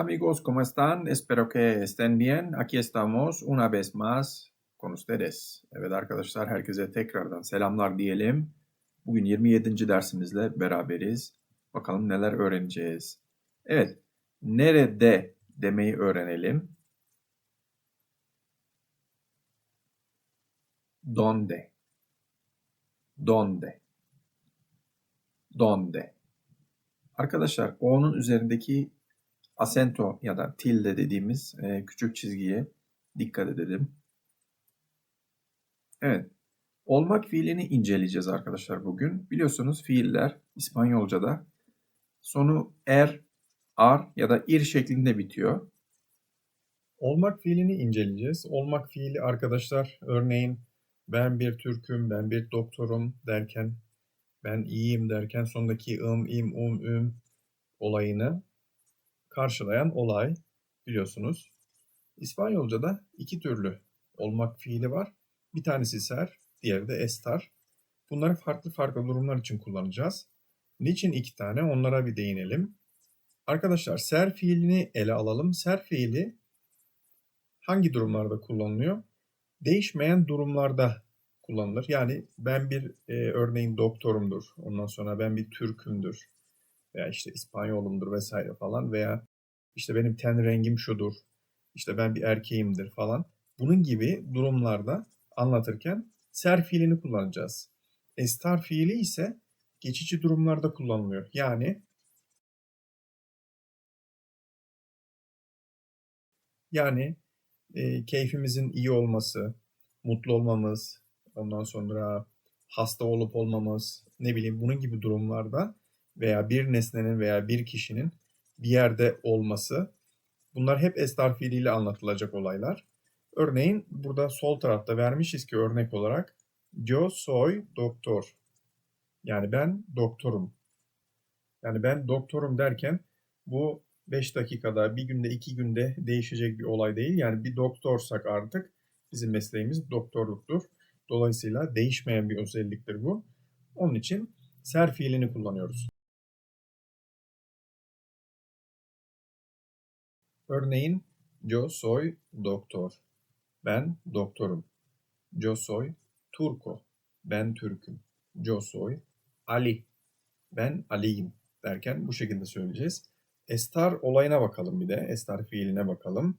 Amigos, ¿cómo están? Espero que estén bien. Aquí estamos una vez más con ustedes. Evet arkadaşlar herkese tekrardan selamlar diyelim. Bugün 27. dersimizle beraberiz. Bakalım neler öğreneceğiz. Evet, nerede demeyi öğrenelim. Donde. Donde. Donde. Arkadaşlar O'nun üzerindeki asento ya da tilde dediğimiz e, küçük çizgiye dikkat edelim. Evet. Olmak fiilini inceleyeceğiz arkadaşlar bugün. Biliyorsunuz fiiller İspanyolca'da sonu er, ar ya da ir şeklinde bitiyor. Olmak fiilini inceleyeceğiz. Olmak fiili arkadaşlar örneğin ben bir Türk'üm, ben bir doktorum derken, ben iyiyim derken sondaki ım, im, um, üm olayını karşılayan olay biliyorsunuz. İspanyolca'da iki türlü olmak fiili var. Bir tanesi ser, diğeri de estar. Bunları farklı farklı durumlar için kullanacağız. Niçin iki tane? Onlara bir değinelim. Arkadaşlar ser fiilini ele alalım. Ser fiili hangi durumlarda kullanılıyor? Değişmeyen durumlarda kullanılır. Yani ben bir e, örneğin doktorumdur. Ondan sonra ben bir Türk'ümdür. Veya işte İspanyolumdur vesaire falan. Veya işte benim ten rengim şudur. İşte ben bir erkeğimdir falan. Bunun gibi durumlarda anlatırken ser fiilini kullanacağız. Estar fiili ise geçici durumlarda kullanılıyor. Yani yani e, keyfimizin iyi olması, mutlu olmamız, ondan sonra hasta olup olmamız, ne bileyim bunun gibi durumlarda veya bir nesnenin veya bir kişinin bir yerde olması bunlar hep estar fiiliyle anlatılacak olaylar. Örneğin burada sol tarafta vermişiz ki örnek olarak yo soy doktor. Yani ben doktorum. Yani ben doktorum derken bu 5 dakikada, bir günde, iki günde değişecek bir olay değil. Yani bir doktorsak artık bizim mesleğimiz doktorluktur. Dolayısıyla değişmeyen bir özelliktir bu. Onun için ser fiilini kullanıyoruz. Örneğin yo soy doktor. Ben doktorum. Yo soy turco. Ben Türk'üm. Yo soy Ali. Ben Ali'yim derken bu şekilde söyleyeceğiz. Estar olayına bakalım bir de. Estar fiiline bakalım.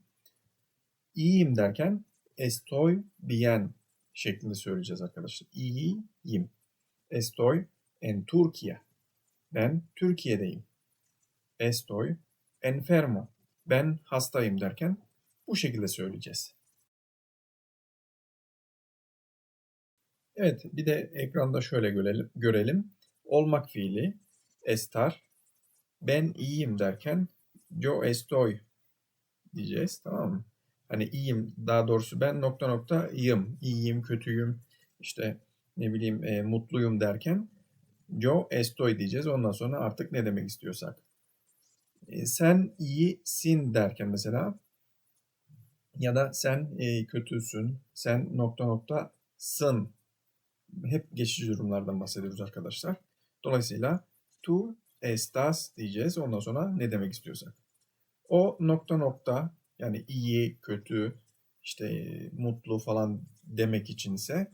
İyiyim derken estoy bien şeklinde söyleyeceğiz arkadaşlar. İyiyim. Estoy en Turquía. Ben Türkiye'deyim. Estoy enfermo. Ben hastayım derken bu şekilde söyleyeceğiz. Evet, bir de ekranda şöyle görelim. görelim. Olmak fiili estar. Ben iyiyim derken yo estoy diyeceğiz. Tamam mı? Hani iyiyim, daha doğrusu ben nokta nokta iyiyim. İyiyim, kötüyüm, işte ne bileyim e, mutluyum derken yo estoy diyeceğiz. Ondan sonra artık ne demek istiyorsak. E, sen iyisin derken mesela ya da sen e, kötüsün, sen nokta nokta sın hep geçici durumlardan bahsediyoruz arkadaşlar. Dolayısıyla tu estas diyeceğiz. Ondan sonra ne demek istiyorsak. O nokta nokta yani iyi, kötü, işte mutlu falan demek içinse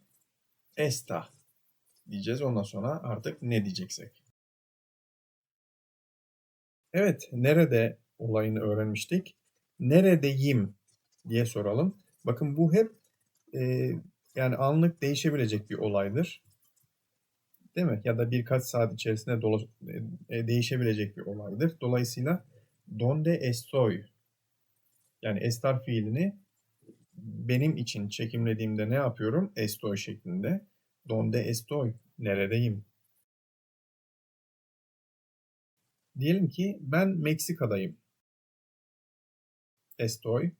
esta diyeceğiz. Ondan sonra artık ne diyeceksek. Evet, nerede olayını öğrenmiştik. Neredeyim diye soralım. Bakın bu hep e, yani anlık değişebilecek bir olaydır. Değil mi? Ya da birkaç saat içerisinde dola, e, değişebilecek bir olaydır. Dolayısıyla donde estoy yani estar fiilini benim için çekimlediğimde ne yapıyorum? Estoy şeklinde. Donde estoy? Neredeyim? Diyelim ki ben Meksika'dayım. Estoy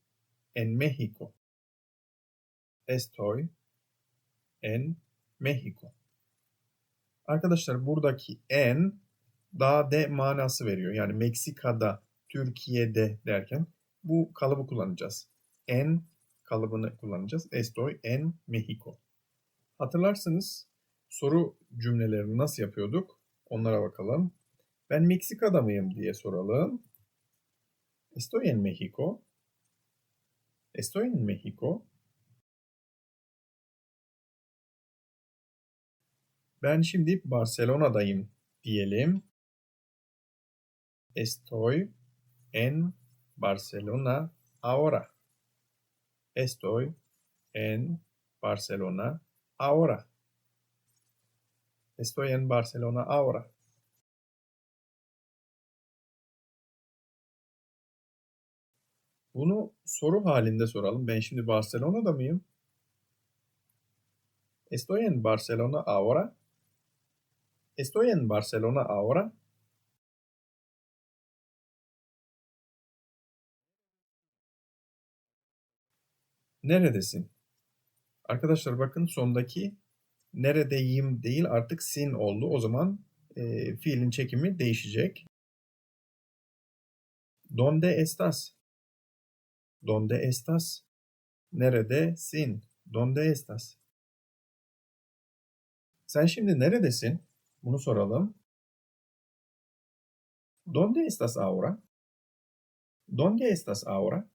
en México. Estoy en Mexico. Arkadaşlar buradaki en daha de manası veriyor. Yani Meksika'da, Türkiye'de derken bu kalıbı kullanacağız. En kalıbını kullanacağız. Estoy en Mexico. Hatırlarsınız soru cümlelerini nasıl yapıyorduk? Onlara bakalım. Ben Meksika'da mıyım diye soralım. Estoy en México. Estoy en México. Ben şimdi Barcelona'dayım diyelim. Estoy en Barcelona ahora. Estoy en Barcelona ahora. Estoy en Barcelona ahora. Bunu soru halinde soralım. Ben şimdi Barcelona'da mıyım? Estoy en Barcelona ahora. Estoy en Barcelona ahora. Neredesin? Arkadaşlar bakın sondaki neredeyim değil artık sin oldu. O zaman e, fiilin çekimi değişecek. Donde estás? Donde estás? Neredesin? Donde estás? Sen şimdi neredesin? Bunu soralım. ¿Dónde estás ahora? ¿Dónde estás ahora?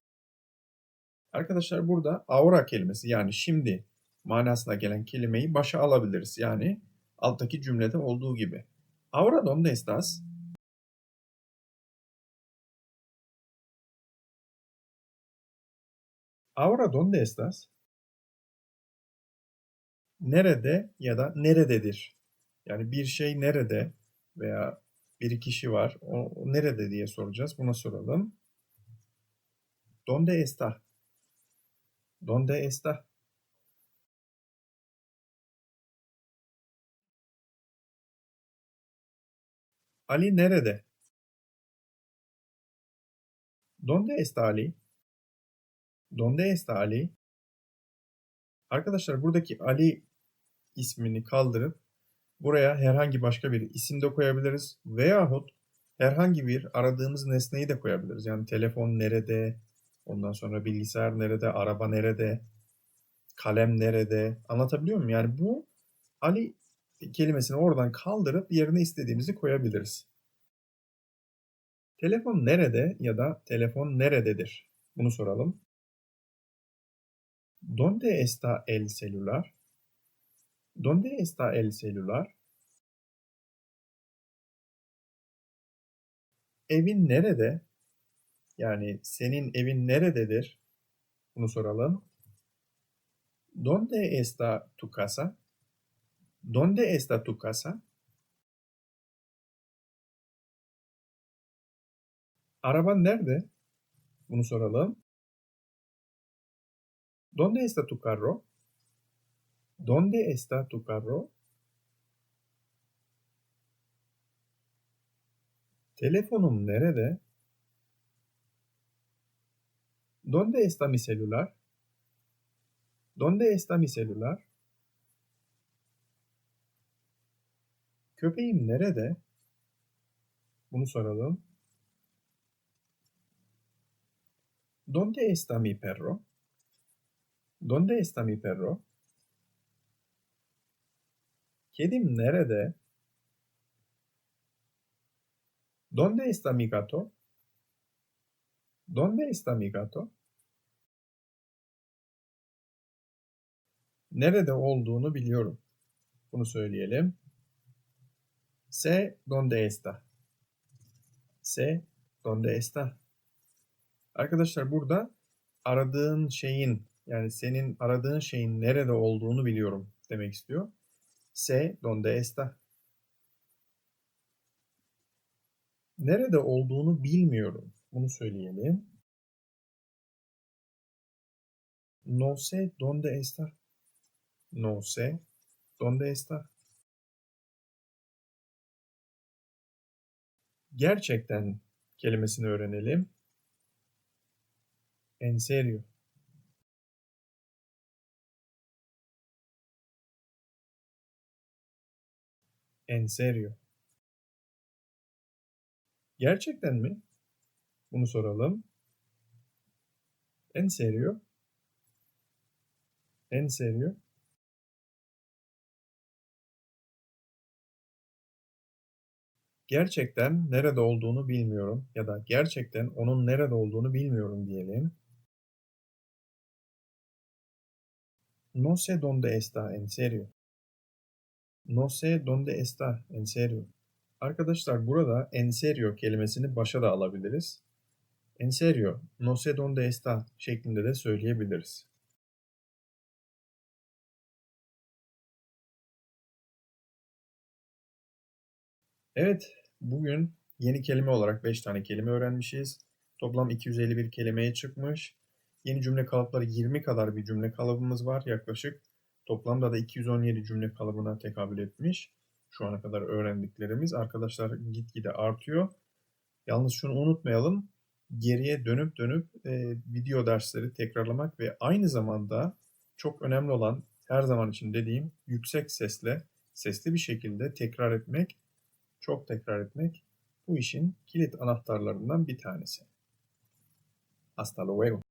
Arkadaşlar burada ahora kelimesi yani şimdi manasına gelen kelimeyi başa alabiliriz. Yani alttaki cümlede olduğu gibi. Ahora ¿dónde estás? Ahora ¿dónde estás? Nerede ya da nerededir? Yani bir şey nerede veya bir kişi var. O, nerede diye soracağız. Buna soralım. ¿Dónde está? ¿Dónde está? Ali nerede? ¿Dónde está Ali? ¿Dónde está Ali? Arkadaşlar buradaki Ali ismini kaldırıp buraya herhangi başka bir isim de koyabiliriz. Veyahut herhangi bir aradığımız nesneyi de koyabiliriz. Yani telefon nerede, ondan sonra bilgisayar nerede, araba nerede, kalem nerede anlatabiliyor muyum? Yani bu Ali kelimesini oradan kaldırıp yerine istediğimizi koyabiliriz. Telefon nerede ya da telefon nerededir? Bunu soralım. ¿Dónde está el celular? ¿Dónde está el celular? Evin nerede? Yani senin evin nerededir? Bunu soralım. ¿Dónde está tu casa? ¿Dónde está tu casa? Araban nerede? Bunu soralım. ¿Dónde está tu carro? ¿Dónde está tu carro? Telefonum nerede? ¿Dónde está mi celular? ¿Dónde está mi celular? Köpeğim nerede? Bunu soralım. ¿Dónde está mi perro? ¿Dónde está mi perro? Kedim nerede? ¿Dónde está mi gato? ¿Dónde está mi gato? Nerede olduğunu biliyorum. Bunu söyleyelim. Sé dónde está. Sé dónde está. Arkadaşlar burada aradığın şeyin yani senin aradığın şeyin nerede olduğunu biliyorum demek istiyor. Sé dónde está. Nerede olduğunu bilmiyorum. Bunu söyleyelim. No sé dónde está. No sé dónde está. Gerçekten kelimesini öğrenelim. En serio. En serio. Gerçekten mi? Bunu soralım. En serio. En serio. Gerçekten nerede olduğunu bilmiyorum ya da gerçekten onun nerede olduğunu bilmiyorum diyelim. No sé dónde está en serio. No sé dónde está en serio. Arkadaşlar burada en serio kelimesini başa da alabiliriz. En serio, no sé dónde está şeklinde de söyleyebiliriz. Evet, bugün yeni kelime olarak 5 tane kelime öğrenmişiz. Toplam 251 kelimeye çıkmış. Yeni cümle kalıpları 20 kadar bir cümle kalıbımız var yaklaşık. Toplamda da 217 cümle kalıbına tekabül etmiş. Şu ana kadar öğrendiklerimiz arkadaşlar gitgide artıyor. Yalnız şunu unutmayalım. Geriye dönüp dönüp e, video dersleri tekrarlamak ve aynı zamanda çok önemli olan her zaman için dediğim yüksek sesle, sesli bir şekilde tekrar etmek, çok tekrar etmek bu işin kilit anahtarlarından bir tanesi. Hasta luego.